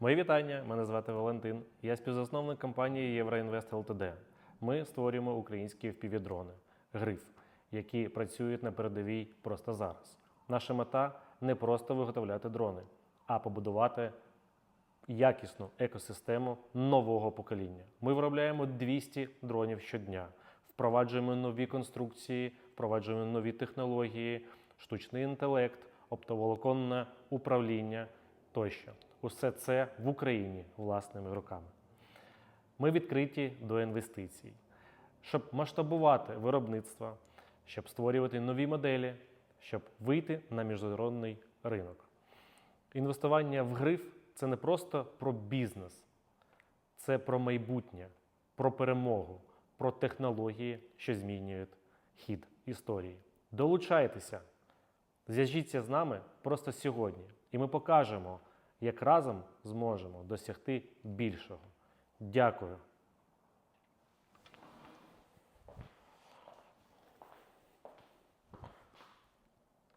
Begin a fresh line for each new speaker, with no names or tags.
Мої вітання. Мене звати Валентин. Я співзасновник компанії Євроінвест ЛТД. Ми створюємо українські впівдрони гриф, які працюють на передовій просто зараз. Наша мета не просто виготовляти дрони, а побудувати якісну екосистему нового покоління. Ми виробляємо 200 дронів щодня, впроваджуємо нові конструкції, впроваджуємо нові технології, штучний інтелект, оптоволоконне управління тощо. Усе це в Україні власними руками. Ми відкриті до інвестицій, щоб масштабувати виробництво, щоб створювати нові моделі, щоб вийти на міжнародний ринок. Інвестування в гриф це не просто про бізнес, це про майбутнє, про перемогу, про технології, що змінюють хід історії. Долучайтеся, зв'яжіться з нами просто сьогодні, і ми покажемо, як разом зможемо досягти більшого. Дякую.